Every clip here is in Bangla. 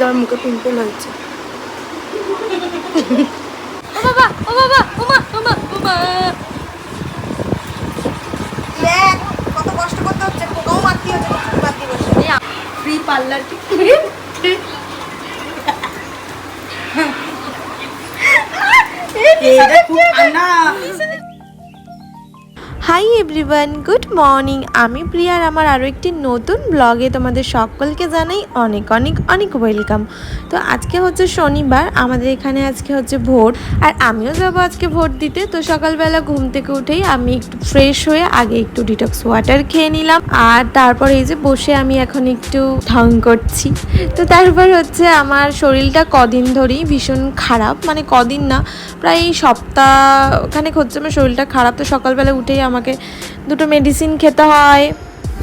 যার মুখে পিম্পল হয়েছে ও বাবা ও বাবা ও মা ও মা ও মা দেখ কত কষ্ট করতে হচ্ছে পোকাও মারতে হচ্ছে চুল বসে। ফ্রি পার্লার কি? এটা খুব ঠান্ডা হাই এভরিওয়ান গুড মর্নিং আমি প্রিয়া আর আমার আরও একটি নতুন ব্লগে তোমাদের সকলকে জানাই অনেক অনেক অনেক ওয়েলকাম তো আজকে হচ্ছে শনিবার, আমাদের এখানে আজকে হচ্ছে ভোট আর আমিও যাব আজকে ভোট দিতে। তো সকালবেলা ঘুম থেকে উঠেই আমি একটু ফ্রেশ হয়ে আগে একটু ডিটক্স ওয়াটার খেয়ে নিলাম, আর তারপর এই যে বসে আমি এখন একটু ঢং করছি। তো তারপর হচ্ছে আমার শরীরটা কদিন ধরেই ভীষণ খারাপ মানে কদিন না, প্রায় সপ্তাহ খানেক হচ্ছে আমার শরীরটা খারাপ। তো সকালবেলা উঠেই আমাকে দুটো মেডিসিন খেতে হয়।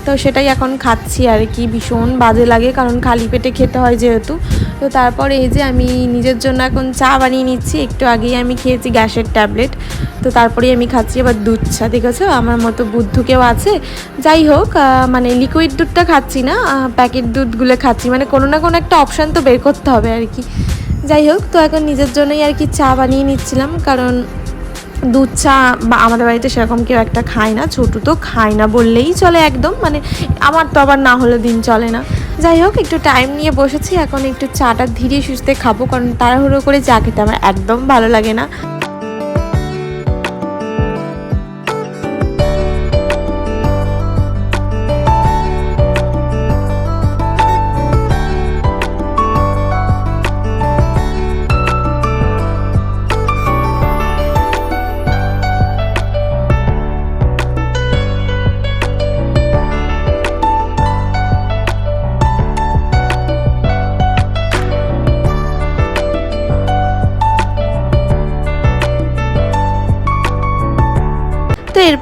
তো সেটাই এখন খাচ্ছি আর কি, ভীষণ বাজে লাগে কারণ খালি পেটে খেতে হয় যেহেতু। তো তারপরে এই যে আমি নিজের জন্য এখন চা বানিয়ে নিচ্ছি, একটু আগেই আমি খেয়েছি গ্যাসের ট্যাবলেট। তো তারপরেই আমি খাচ্ছি এবার দুধ চা, দেখেছ? আমার মতো বুদ্ধু কেউ আছে। যাই হোক মানে লিকুইড দুধটা খাচ্ছি না প্যাকেট দুধগুলো খাচ্ছি। মানে কোনো না কোনো একটা অপশান তো বের করতে হবে আর কি। যাই হোক, তো এখন নিজের জন্যই আর কি চা বানিয়ে নিচ্ছিলাম কারণ দুধ চা বা আমাদের বাড়িতে সেরকম কেউ একটা খায় না, ছোটু তো খায় না বললেই চলে একদম মানে আমার তো আবার না হলে দিন চলে না। যাই হোক, একটু টাইম নিয়ে বসেছি, এখন একটু চাটা ধীরে সুস্থে খাব, কারণ তাড়াহুড়ো করে চা খেতে আমার একদম ভালো লাগে না।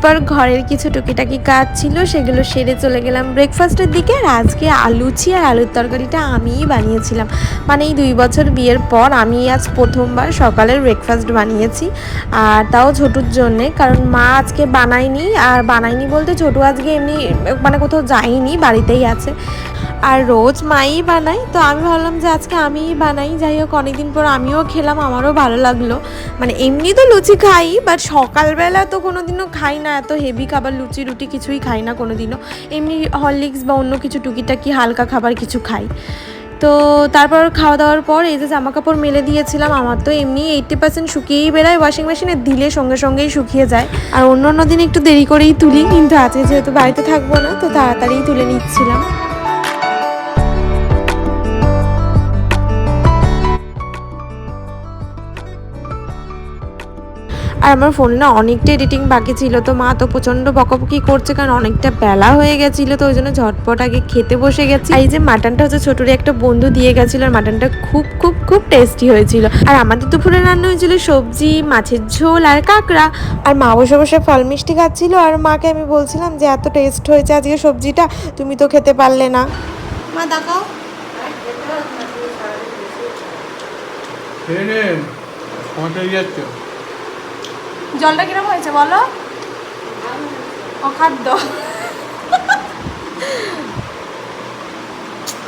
তো এরপর ঘরের কিছু টুকিটাকি কাজ ছিল, সেগুলো সেরে চলে গেলাম ব্রেকফাস্টের দিকে। আর আজকে আলুচি আর আলুর তরকারিটা আমিই বানিয়েছিলাম। মানে এই দুই বছর বিয়ের পর আমি আজ প্রথমবার সকালের ব্রেকফাস্ট বানিয়েছি। আর তাও ছোটুর জন্যে, কারণ মা আজকে বানায়নি। আর বানায়নি বলতে ছোটু আজকে এমনি মানে কোথাও যায়নি, বাড়িতেই আছে। আর রোজ মাই বানাই তো আমি ভাবলাম যে আজকে আমিই বানাই। যাই হোক, অনেকদিন পর আমিও খেলাম, আমারও ভালো লাগল। মানে এমনি তো লুচি খাই বাট সকালবেলা তো কোনো দিনও খাই না। এত হেভি খাবার, লুচি, রুটি কিছুই খাই না কোনো দিনও এমনি হরলিক্স বা অন্য কিছু টুকিটাকি হালকা খাবার কিছু খাই। তো তারপর খাওয়া দাওয়ার পর এই যে জামা কাপড় মেলে দিয়েছিলাম, আমার তো এমনি এইট্টি পার্সেন্ট শুকিয়েই বেরোয় ওয়াশিং মেশিনে দিলে সঙ্গে সঙ্গেই শুকিয়ে যায়। আর অন্য অন্য দিন একটু দেরি করেই তুলি, কিন্তু আজকে যেহেতু বাড়িতে থাকব না, তো তাড়াতাড়িই তুলে নিচ্ছিলাম। আর আমার ফোনে না অনেকটা এডিটিং বাকি ছিল। তো মা তো প্রচণ্ড বকাবকি করছে, কারণ অনেকটা বেলা হয়ে গেছিল, তো ওই জন্য ঝটপট আগে খেতে বসে গেছি। এই যে মাটনটা হচ্ছে ছোটরে একটা বন্ধু দিয়ে গেছিল, আর মাটনটা খুব খুব খুব টেস্টি হয়েছিল। আর আমাদের দুপুরে রান্না হয়েছিল সবজি, মাছের ঝোল আর কাঁকড়া। আর মা বসে বসে ফল মিষ্টি খাচ্ছিল, আর মাকে আমি বলছিলাম যে, এত টেস্ট হয়েছে আজকে সবজিটা, তুমি তো খেতে পারলে না। মা, দেখাও। খেয়ে পৌঁছে যাচ্ছে? জলটা কীরকম হয়েছে বলো? অখাদ্য।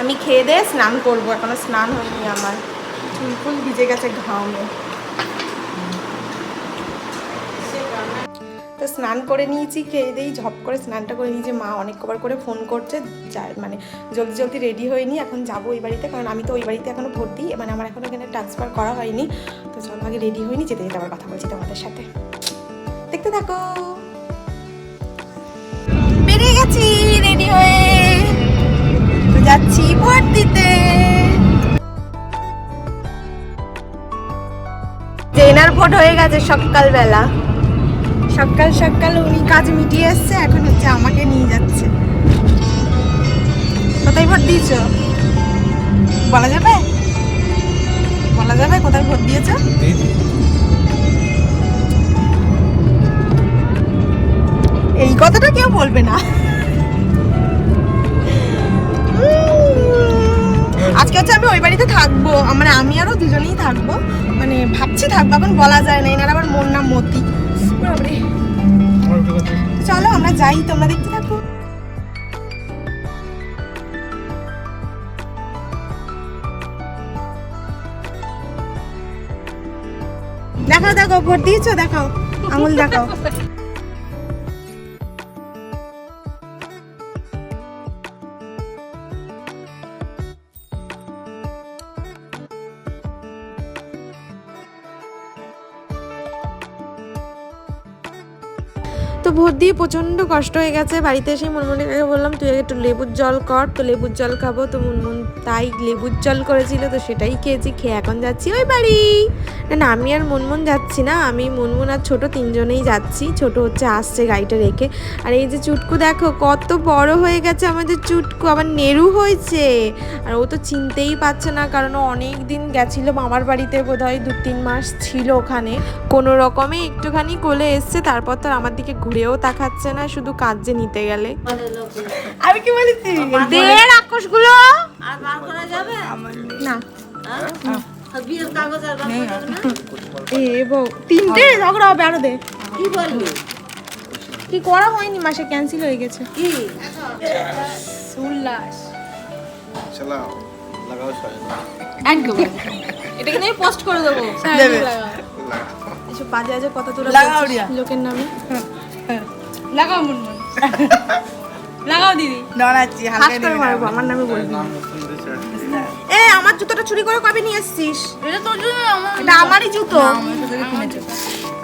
আমি খেয়ে দিয়ে স্নান করব, এখনও স্নান হয়নি আমার। চুল ফুল ভিজে গেছে ঘামে। তো স্নান করে নিয়েছি, খেয়ে দিয়েই ঝপ করে স্নানটা করে নিয়েছি। মা অনেক কবার করে ফোন করছে মানে জলদি জলদি রেডি হয়নি এখন যাব ওই বাড়িতে, কারণ আমি তো ওই বাড়িতে এখনও ভর্তি মানে আমার এখনও এখানে ট্রান্সফার করা হয়নি। তো চলো আগে রেডি হয়নি যেতে যেতে আবার কথা বলছি তোমাদের সাথে। দেখতে থাকো। বেরিয়ে গেছি রেডি হয়ে। যাচ্ছি ভোট দিতে জেনার ভোট হয়ে গেছে সকালবেলা। সকাল সকাল উনি কাজ মিটিয়ে এসছে, এখন হচ্ছে আমাকে নিয়ে যাচ্ছে। কোথায় ভোট দিয়েছ? বলা যাবে? বলা যাবে কোথায় ভোট দিয়েছ? এই কথাটা কেউ বলবে না। আজকে হচ্ছে আমি ওই বাড়িতে থাকব। মানে আমি আরও দুজনেই থাকব। মানে ভাবছি থাকব, এখন বলা যায় না। এনার আবার মোর নাম মতি। চলো, আমরা যাই, তোমরা দেখতে থাকব দেখাও দেখো ভোট দিয়েছ? দেখাও, আঙুল দেখাও। দিয়ে প্রচণ্ড কষ্ট হয়ে গেছে। বাড়িতে এসে মুনমুনিকে বললাম, তুই একটু লেবুর জল কর, তো লেবুর জল খাব। তো মুনমুন তাই লেবুর জল করেছিল, তো সেটাই খেয়েছি, খেয়ে এখন যাচ্ছি ওই বাড়ি। না না, আমি আর মুনমুন যাচ্ছি না, আমি মুনমুন আর ছোট তিনজনেই যাচ্ছি, ছোট হচ্ছে আসছে গাড়িটা রেখে। আর এই যে চুটকু, দেখো কত বড় হয়ে গেছে আমাদের চুটকু, আবার নেরু হয়েছে। আর ও তো চিনতেই পারছে না, কারণ ও অনেক দিন গেছিল মামার বাড়িতে বোধহয় দু তিন মাস ছিল ওখানে। কোনো রকমে একটুখানি কোলে এসছে, তারপর তো আমার দিকে ঘুরেও তাকাচ্ছে না শুধু কাজে নিতে গেলে। আমি কি বলেছি? দে রাক্ষসগুলো না। এ বউ তিনটে ঝগড়া হবে আরও দে। কি বলবি? কি করা হয়নি? মাসে ক্যান্সেল হয়ে গেছে। কি? উল্লাস চালাও লাগাও একদম। এটা কিন্তু আমি পোস্ট করে দেবো। এসব বাজে কথা লোকের নামে। লাগাও মুনমুন লাগাও দিদি। হালকা করে মারবো আমার নামে বলবি এ আমার জুতোটা চুরি করে কবে নিয়ে এসেছিস? এটা তোর জন্য এটা আমারই জুতো।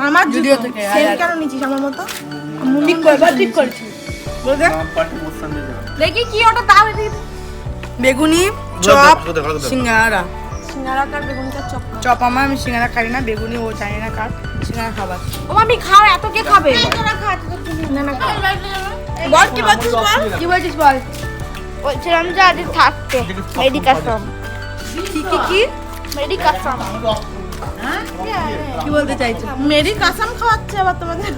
আমার জুতো সেম কেন নিচ্ছিস আমার মতো? ঠিক করে বা ঠিক করেছি বলতে? দেখি কি ওটা দাও বেগুনি চপ। সিঙ্গারা। সিঙ্গারা কার বেগুনটা চপ চপ আমার আমি সিঙ্গারা খাই না বেগুনি ও জানি না কার সিঙ্গারা খাবার। ও আমি খাও এত কে খাবে? না না বল কি বলছিস বল? কি বলছিস বল? বলছিলাম যে আজ থাকতে মেডিকাশন কি কি কি? মেডিকাশন কি বলতে চাইছো? মেরি কাসাম খাওয়াচ্ছে আবার তোমাদের।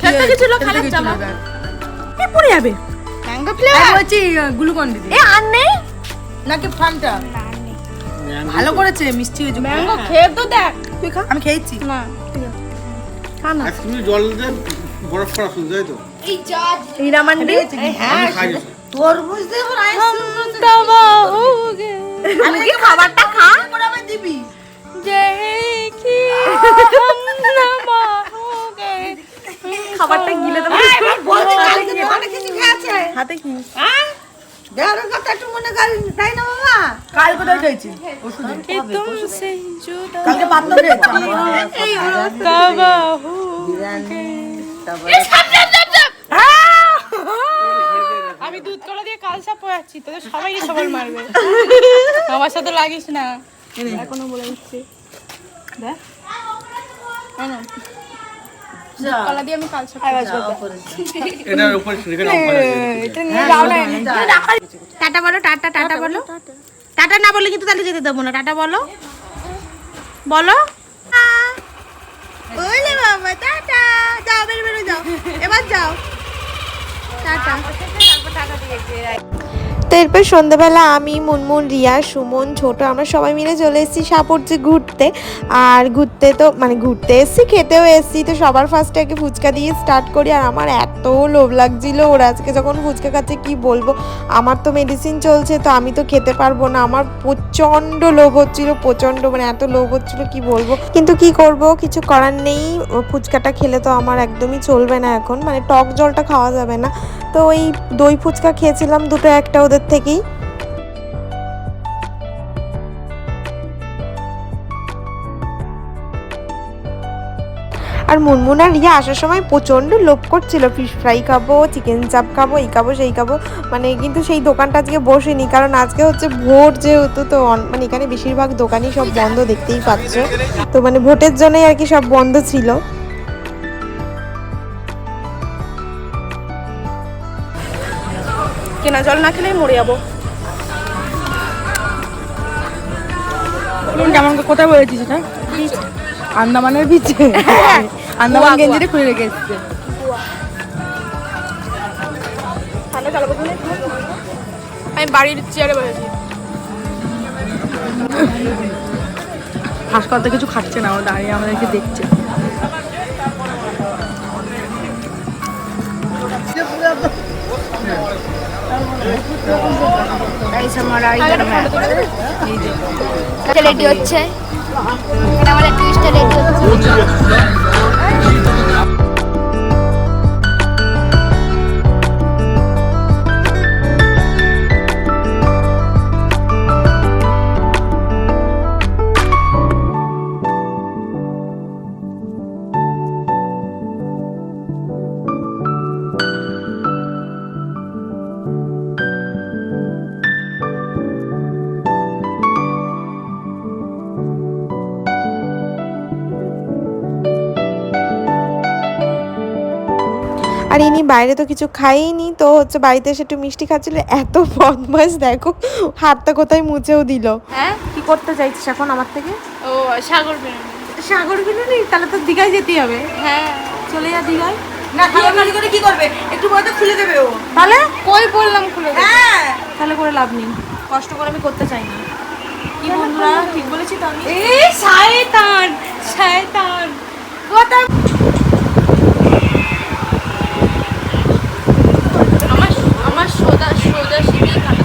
খেতে গেছিল খারাপ জামা এ পড়ে যাবে। ম্যাঙ্গো আমি বলছি গ্লুকন দিদি। এ আর নেই? নাকি ফান্টা? ভালো করেছে মিষ্টি হয়েছে। ম্যাঙ্গো খেয়ে তো দেখ। তুই খা আমি খেয়েছি। না খা। না। আইসক্রিম জল দিয়ে বরফ করা শুনতে তাই তো। হীরামান্ডি আমি আমি কি খাবারটা খা। দিবি? খাবারটা গিলে দেবো। হাতে কি? কাল কোথায় কালকে পাতলা আমি দুধ কলা দিয়ে কালসা পোয়াচ্ছি তোদের সবাই সবার মারবে। আমার সাথে লাগিস না। এখনও বলে দিচ্ছি। দেখ। কলা দিয়ে আমি এটার উপরে আছে টাটা বলো টাটা টাটা বলো। টাটা। না বলে কিন্তু তাহলে যেতে দেবো না। টাটা বলো। বলো। ওলে বাবা টাটা। যাও বেরো বেরো যাও। এবার যাও। টাটা। তো এরপর সন্ধ্যাবেলা আমি, মুনমুন, রিয়া, সুমন, ছোট, আমরা সবাই মিলে চলে এসেছি সাপড়ছে ঘুরতে। আর ঘুরতে তো মানে ঘুরতে এসেছি, খেতেও এসেছি, তো সবার ফার্স্টে আগে ফুচকা দিয়ে স্টার্ট করি। আর আমার এত লোভ লাগছিল ওরা আজকে যখন ফুচকা খাচ্ছে, কি বলব? আমার তো মেডিসিন চলছে, তো আমি তো খেতে পারব না। আমার প্রচণ্ড লোভ হচ্ছিল, প্রচণ্ড মানে এত লোভ হচ্ছিল, কি বলব? কিন্তু কি করব? কিছু করার নেই। ফুচকাটা খেলে তো আমার একদমই চলবে না এখন। মানে টক জলটা খাওয়া যাবে না। তো ওই দই ফুচকা খেয়েছিলাম, দুটো একটা ওদের থেকেই। আর মুনমুন আর রিয়া আসার সময় প্রচণ্ড লোভ করছিল। ফিশ ফ্রাই খাব চিকেন চাপ খাব, এই খাব, সেই খাব। মানে কিন্তু সেই দোকানটা আজকে বসেনি, কারণ আজকে হচ্ছে ভোট যেহেতু, তো মানে এখানে বেশিরভাগ দোকানই সব বন্ধ দেখতেই পাচ্ছ। তো মানে ভোটের জন্যই আর কি সব বন্ধ ছিল। কেনা জল না খেলেই মরে যাব। কেমন কোথায় বলেছিস এটা? আন্দামানের বিচে? আন্দামান গেঞ্জিটা খুলে রেখে এসছে। আমি বাড়ির চেয়ারে বসেছি। হাসপাতাল কিছু খাচ্ছে না ও দাঁড়িয়ে আমাদেরকে দেখছে। গাইস আমরা রেডি হচ্ছে? আমাদের টুইস্টটা রেডি হচ্ছে। আর ইনি বাইরে তো কিছু খাইনি তো হচ্ছে বাড়িতে এসে একটু মিষ্টি খাচ্ছিল। এত বদমাস দেখো হাতটা কোথায় মুছেও দিল। হ্যাঁ কি করতে চাইছিস এখন আমার থেকে? ও সাগর বিরিয়ানি সাগর কিনে নি তাহলে তো দীঘায় যেতে হবে। হ্যাঁ। চলে যা দীঘায়। না খালি করে কি করবে? একটু পরে তো খুলে দেবে ও। তাহলে? কই বললাম খুলে দে। হ্যাঁ। তাহলে করে লাভ নেই। কষ্ট করে আমি করতে চাই না। কি বন্ধুরা ঠিক বলেছি তো আমি? এ শয়তান শয়তান। কথা আমার আমার সোজা সোজা সিধি কাটা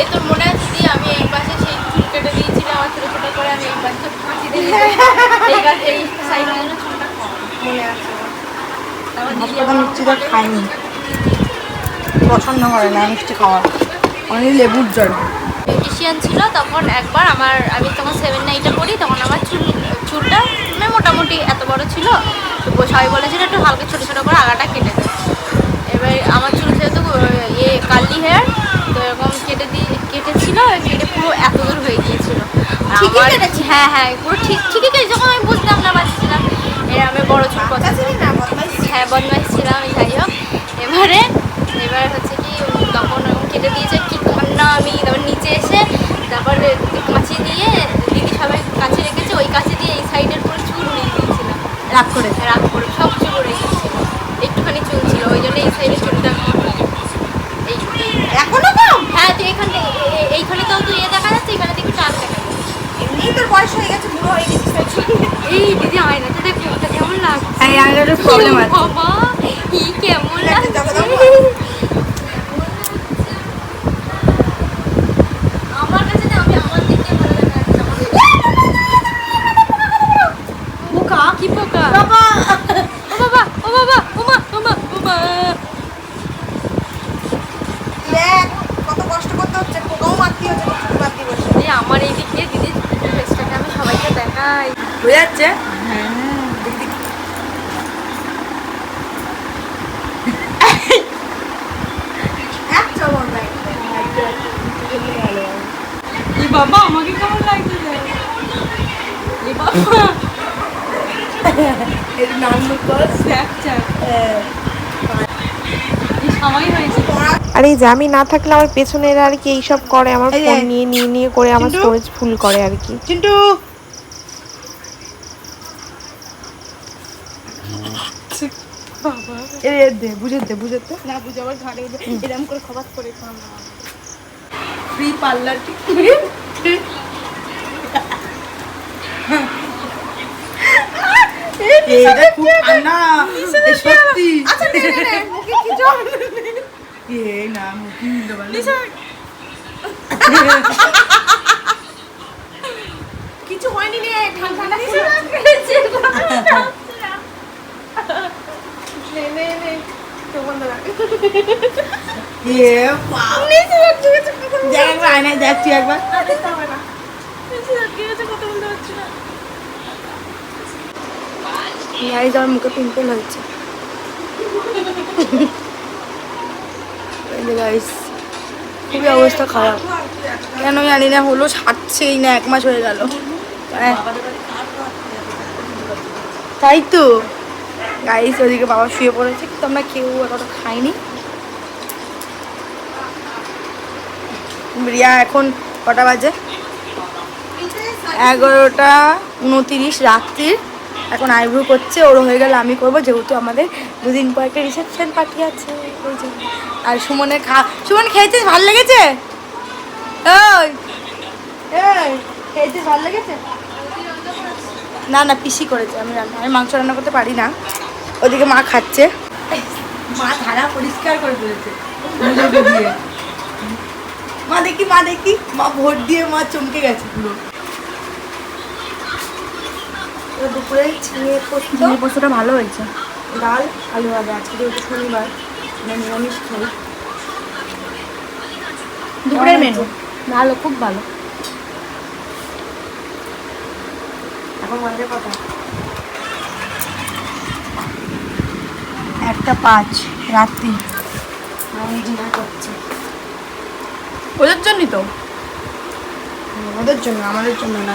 এ তোর মনে আছে দি আমি এই পাশে সেই চুল কেটে দিয়েছিলাম আমার ছোট ছোট করে আমি এই পাশে ফাঁকি দিয়ে দিয়েছিলাম। এই গাছ এই সাইডে যেন চুলটা কম মনে আছে আমার দিদি হাসপাতাল মিষ্টিটা খাইনি পছন্দ করে না মিষ্টি খাওয়া। অনেক লেবুর জল। বিউটিশিয়ান ছিল তখন একবার আমার আমি তখন সেভেন নাইটে পড়ি তখন আমার চুল চুলটা মানে মোটামুটি এত বড় ছিল তো সবাই বলেছিল একটু হালকা ছোটো ছোটো করে আগাটা কেটে দেয় এবার আমার চুল যেহেতু ইয়ে কার্লি হেয়ার তো এরকম কেটে দিয়ে কেটেছিল কেটে পুরো এত দূর হয়ে গিয়েছিল। আর আমার-? হ্যাঁ হ্যাঁ পুরো ঠিক ঠিকই কেটেছে যখন আমি বুঝতাম না পারছিলাম। এর আমি বড় চুল পছন্দ হ্যাঁ বদমাইশ ছিলাম যাই হোক। এবারে এবার হচ্ছে কি উম, তখন ওরকম কেটে দিয়েছে কি কান্না আমি তারপর নিচে এসে তারপর কাঁচি দিয়ে দিদি সবাই কাছে রেখেছে ওই কাছে দিয়ে এই সাইডের পুরো চুল উড়িয়ে দিয়েছিলাম রাগ করে? রাগ করে সব চুল উড়ে গিয়েছিল একটুখানি চুল ছিল ওই জন্য এই সাইডের চুলটা এই এখনও হ্যাঁ তুই এখান এইখানে তো তুই দেখা যাচ্ছে এখানে দেখবি টান দেখা যাচ্ছে। এমনি তোর বয়স হয়ে গেছে বুড়ো হয়ে গেছিস এই দিদি আয়নাতে দেখ মুখটা কেমন লাগছে? হ্যাঁ প্রবলেম আছে বাবা কি কেমন একটা লাগছে জায়গা দাও। আমার কাছে না আমি আমার দিক দিয়ে ভালো দেখা যাচ্ছে পোকা কি পোকা? বাবা। ও বাবা ও বাবা ও মা ও মা দেখ কত কষ্ট করতে হচ্ছে পোকাও মারতে হচ্ছে মারতে বসে এই আমার এই দিক দিয়ে দিদির ফেসটাকে আমি সবাইকে দেখাই। হয়ে যাচ্ছে? নাই। বাবা আমাকে কেমন লাগছে বাবা। এর নাম স্ন্যাপচ্যাট সময় হয়েছে। আর এই যে আমি না থাকলে আমার পেছনের আর কি এইসব করে আমার ফোন নিয়ে নিয়ে নিয়ে করে আমার স্টোরেজ ফুল করে আর কি। চিন্টু না বুঝে আবার এরকম করে খবাস করে ফ্রি পার্লার এটা খুব ঠান্ডা সত্যি। আচ্ছা নে নে মুখে কি জল? এ না মুখে নিতে পারলে কিছু হয়নি রে ঠান্ডা দেখ একবার। দেখ তুই একবার গাইজ আমার মুখে পিম্পল হয়েছে। গাইস খুবই অবস্থা খারাপ। কেন জানি না, হলো ছাড়ছেই না, এক মাস হয়ে গেল। তাই তো। গাইস ওদিকে বাবা শুয়ে পড়েছে, কিন্তু আমরা কেউ এতটা খাইনি। রিয়া এখন কটা বাজে? এগারোটা উনতিরিশ রাত্রির। এখন আইব্রু করছে ওর হয়ে গেলে আমি করব যেহেতু আমাদের দুদিন পর একটা রিসেপশন পার্টি আছে আর সুমনের খা সুমন খেয়েছিস? ভালো লেগেছে? ওই। খেয়েছিস? ভালো লেগেছে? না না পিসি করেছে আমি রান্না আমি মাংস রান্না করতে পারি না। ওদিকে মা খাচ্ছে। মা ধারা পরিষ্কার করে ফেলেছে। মা দেখি মা দেখি মা ভোট দিয়ে মা চমকে গেছে পুরো। দুপুরে ছিঁড়ে পোস্ত পোস্তটা ভালো হয়েছে। ডাল আলু ভাজা আজকে যেহেতু শনিবার নিরামিষ খাই। দুপুরের মেনু ভালো খুব ভালো। এখন বাজে কথা একটা পাঁচ রাত্রি। আমি ডিনার করছি। ওদের জন্যই তো। ওদের জন্য আমাদের জন্য না।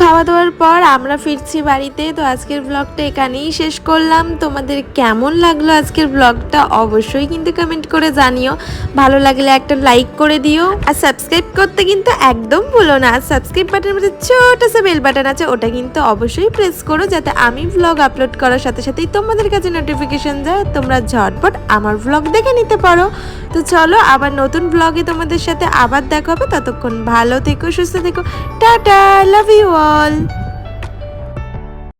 খাওয়া দাওয়ার পর আমরা ফিরছি বাড়িতে। তো আজকের ব্লগটা এখানেই শেষ করলাম। তোমাদের কেমন লাগল আজকের ব্লগটা অবশ্যই কিন্তু কমেন্ট করে জানিও। ভালো লাগলে একটা লাইক করে দিও। আর সাবস্ক্রাইব করতে কিন্তু একদম ভুলো না। আর সাবস্ক্রাইব বাটনের মধ্যে ছোট সে বেল বাটন আছে, ওটা কিন্তু অবশ্যই প্রেস করো যাতে আমি ব্লগ আপলোড করার সাথে সাথেই তোমাদের কাছে নোটিফিকেশান যায়। তোমরা ঝটপট আমার ব্লগ দেখে নিতে পারো। তো চলো আবার নতুন ব্লগে তোমাদের সাথে আবার দেখা হবে। ততক্ষণ ভালো থেকো, সুস্থ থেকো। Tata love you all.